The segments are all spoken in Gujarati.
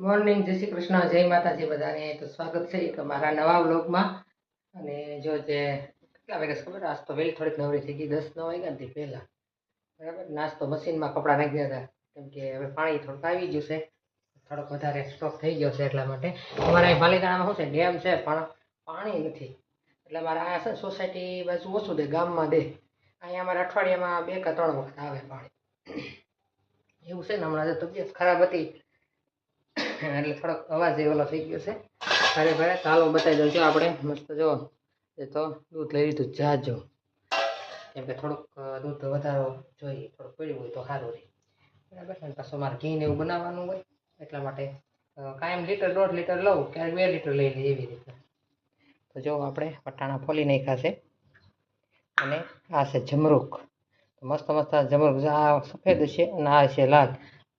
મોર્નિંગ, જય શ્રી કૃષ્ણ, જય માતાજી બધાને. તો સ્વાગત છે એક મારા નવા વ્લોગમાં. અને જો જે કેટલા વાગ્યા ખબર, આજ તો વહેલી થોડીક નવરી થઈ ગઈ, દસ નવ વાગ્યા નથી પહેલાં. બરાબર? નાસ્તો મશીનમાં કપડાં નાખી હતા. કેમ કે હવે પાણી થોડુંક આવી ગયું છે. થોડોક વધારે સ્ટોક થઈ ગયો છે એટલા માટે. અમારે અહીં પાલીતાણામાં શું છે, ડેમ છે, પણ પાણી નથી. એટલે મારા આ છે સોસાયટી બાજુ ઓછું દે, ગામમાં દે. અહીંયા અમારા અઠવાડિયામાં બે કે ત્રણ વખત આવે પાણી. એવું છે ને હમણાં તબિયત ખરાબ હતી. એટલે થોડોક અવાજ એ ઓલો થઈ ગયો છે. ભારે ભારે. ચાલો બતાવી દઉં છું. આપણે મસ્ત જો, એ તો દૂધ લઈ લીધું. જાજો કેમ કે થોડુંક દૂધ વધારો જોઈએ. થોડુંક પડ્યું હોય તો સારું રહે. બરાબર અને પાછું મારે ઘી ને એવું બનાવવાનું હોય, એટલા માટે કાયમ લીટર, દોઢ લીટર લઉં, ક્યારેક બે લીટર લઈ લઈએ એવી રીતે. તો જો આપણે વટાણા ફોલી નાખ્યા છે. અને આ છે જમરૂખ મસ્ત મસ્ત આ જમરૂક જો આ સફેદ છે અને આ છે લાલ.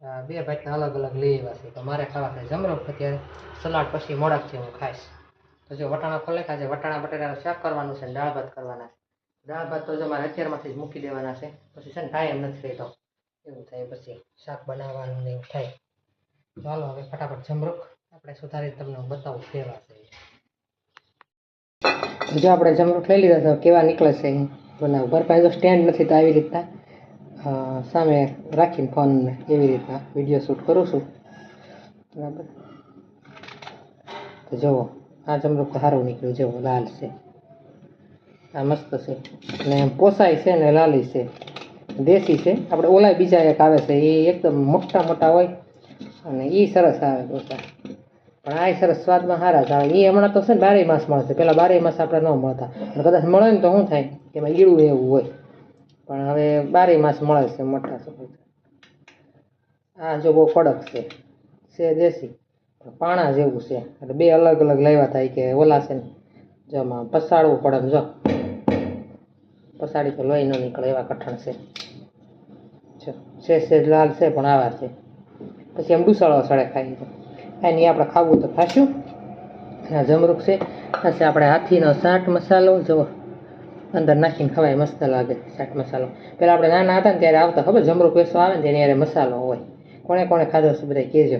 બે ભાતના અલગ અલગ લઈ આવ્યા છે. તો મારે ખાવા છે જમરો અત્યારે સલાડ પછી મોડાકથી હું ખાઈશ. તો જો વટાણા ખોલેખા છે વટાણા બટેટાનું શાક કરવાનું છે દાળ ભાત કરવાના છે. દાળ ભાત તો જો મારે અત્યારમાંથી જ મૂકી દેવાના છે. પછી છે ને ટાઈમ નથી રહેતો. એવું થાય પછી શાક બનાવવાનું ને એવું થાય. ચાલો હવે ફટાફટ જમરૂખ આપણે સુધારી તમને બતાવું કેવા છે. જો આપણે જમરૂખ લઈ લીધા તો કેવા નીકળે છે. બનાવ બરપાઈ જો સ્ટેન્ડ નથી તો આવી રીતના. સામે રાખીને ફોન એવી રીતના વીડિયો શૂટ કરું છું. બરાબર? તો જુઓ, આ જમરૂક સારું નીકળ્યું, જુઓ, લાલ છે. આ મસ્ત છે. અને પોસાય છે ને લાલી છે. દેશી છે. આપણે ઓલા બીજા એક આવે છે, એ એકદમ મોટા મોટા હોય અને એ સરસ આવે પોસા પણ આ સરસ સ્વાદમાં સારા જ આવે. એ હમણાં તો છે ને બારે માસ મળશે પહેલાં બારે માસ આપણે ન મળતા. અને કદાચ મળે ને તો શું થાય? કે એમાં ઈળું એવું હોય. પણ હવે બારે માસ મળે છે મોટા સપોટા આ જો બહુ કડક છે છે દેશી, પાણા જેવું છે. એટલે બે અલગ અલગ લેવા થાય કે ઓલા છે ને, જો આમાં પસાડવું પડે જો. પસાડી તો લોહી ન નીકળે એવા કઠણ છે. છે છે, લાલ છે પણ આવા છે. પછી એમ ડુસાળો સળે ખાઈ છે એની આપણે ખાવું તો ખાશું. આ જમરૂક છે. પછી આપણે હાથીનો સાટ મસાલો, જુઓ. અંદર નાખીને ખવાય મસ્ત લાગે ચાટ મસાલો. પેલા આપણે નાના હતા ને ત્યારે આવતા ખબર, જમરૂક પેસો આવે ને તેની યારે મસાલો હોય. કોણે કોણે ખાધો છે બધા કહેજો.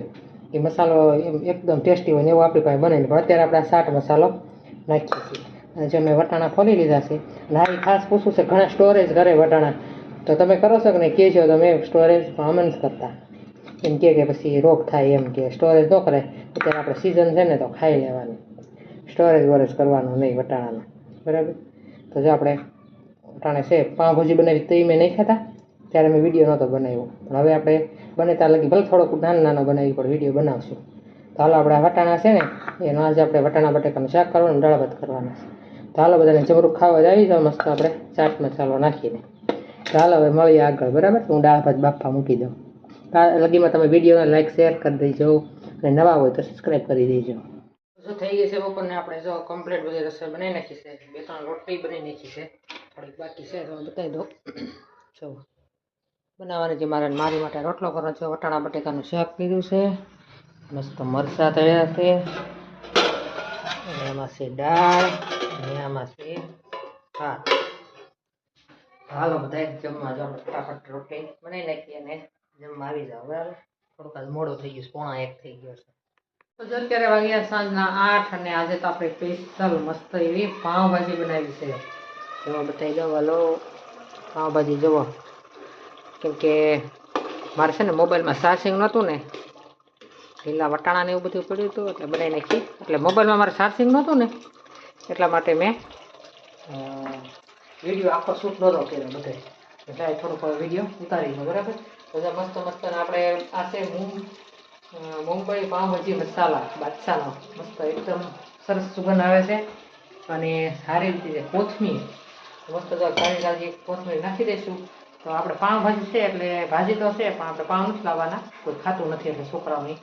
એ મસાલો એકદમ ટેસ્ટી હોય ને એવું આપણી પાસે બને પણ અત્યારે આપણે આ મસાલો નાખીએ છીએ. જે મેં વટાણા ખોલી લીધા છે, અને ખાસ પૂછવું છે, ઘણા સ્ટોરેજ કરે વટાણા. તો તમે કરો છો કે નહીં? કહેજો, તમે સ્ટોરેજ અમે નથી કરતા. એમ કે કે પછી રોગ થાય એમ કે સ્ટોરેજ ન કરે અત્યારે આપણે સિઝન છે ને તો ખાઈ લેવાનું. સ્ટોરેજ વોરેજ કરવાનું નહીં વટાણાનું. બરાબર? તો જો આપણે વટાણે છે પાઉંભાજી બનાવી તો એ મેં નહીં ખાતા ત્યારે મેં વીડિયો નહોતો બનાવ્યો. પણ હવે આપણે બને ત્યાં લગી ભલે થોડોક નાનો નાનો બનાવી, પણ વીડિયો બનાવશું. તો હાલો આપણે વટાણા છે ને, એનો આજે આપણે વટાણા બટેકાનું શાક કરવાનું દાળ ભાત કરવાના છે. તો હાલો બધાને જમરૂક ખાવા જ આવી જાવ મસ્ત આપણે ચાટ મસાલો નાખીને. તો હાલો હવે મળીએ આગળ, બરાબર? હું દાળ ભાત બાફા મૂકી દઉં. લગીમાં તમે વિડીયોને લાઇક શેર કરી દેજો. અને નવા હોય તો સબસ્ક્રાઈબ કરી દેજો. શું થઈ ગઈ છે બપોરને આપણે જો કમ્પ્લીટ બધી રસોઈ બનાવી નાખી છે. બે ત્રણ રોટલી બનાવી નાખી છે. થોડીક બાકી છે, તો બતાવી દો જો, બનાવવાની છે મારે મારી માટે રોટલો કરવાનો છે. વટાણા બટેકાનું શાક કીધું છે. મસ્ત મરચાં તળ્યા છે. એમાં છે દાળ અને આમાં છે ભાત. હાલો બધા જમવા જો ફટાફટ રોટલી બનાવી નાખીએ અને જમવા આવી જાવ બરાબર? થોડુંક મોડો મોડું થઈ ગયું પોણા એક થઈ ગયો છે. અત્યારે વાગ્યા સાંજના આઠ અને આજે તો આપણે સ્પેશિયલ મસ્ત એવી પાઉંભાજી બનાવી છે. એમાં બતાવી દઉં હલો પાઉંભાજી જુઓ કેમ કે મારે છે ને મોબાઈલમાં ચાર્જિંગ નહોતું ને, લીલા વટાણા ને એવું બધું પડ્યું હતું, એટલે બનાવી નાખી. એટલે મોબાઈલમાં મારે ચાર્જિંગ નહોતું ને, એટલા માટે મેં વીડિયો આખો શૂટ નહોતો કર્યો બધે. એટલે થોડુંક વીડિયો ઉતારી બરાબર? બધા મસ્ત મસ્ત આપણે આ છે મૂંગ મુંબઈ પાઉંભાજી મસાલા, બાદશાહનો. મસ્ત એકદમ સરસ સુગંધ આવે છે. અને સારી રીતે કોથમીર, મસ્ત જો તાજી તાજી કોથમીર નાખી દઈશું. તો આપણે પાઉંભાજી છે એટલે ભાજી તો છે, પણ આપણે પાઉં નથી લાવવાના. કોઈ ખાતું નથી એટલે છોકરાઓની.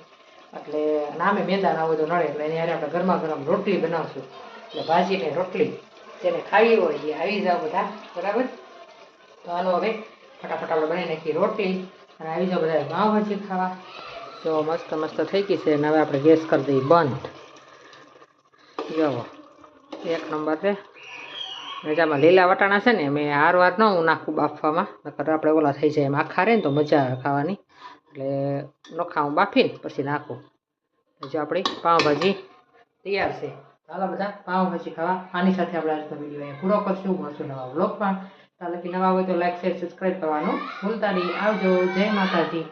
એટલે નામે મેંદા ના હોય તો નડે એટલે એની હારે આપણે ગરમા ગરમ રોટલી બનાવશું. એટલે ભાજી ને રોટલી, જેને ખાવી હોય એ આવી જાવ બધા. બરાબર? તો હાલો હવે ફટાફટ આપણે બનાવી નાખીએ રોટલી. અને આવી જાઓ બધા પાઉંભાજી ખાવા. જો મસ્ત મસ્ત થઈ ગઈ છે અને હવે આપણે ગેસ કરી દઈએ બંધ. જુઓ, એક નંબર છે. રજામાં લીલા વટાણા છે ને, મેં હાર વાર ન હું નાખું બાફવામાં, નકર આપણે ઓલા થઈ જાય એમ. આખા રહે ને તો મજા આવે ખાવાની. એટલે નોખા હું બાફીને પછી નાખું. જો આપણી પાઉંભાજી તૈયાર છે. ચાલો બધા પાવભાજી ખાવા. આની સાથે આપણે આજનો વીડિયો અહીંયા પૂરો કરશું. મળશું નવા બ્લોગમાં ચાલો કે નવા હોય તો લાઈક શેર સબસ્ક્રાઈબ કરવાનું ભૂલતા નહીં. આવજો. જય માતાજી.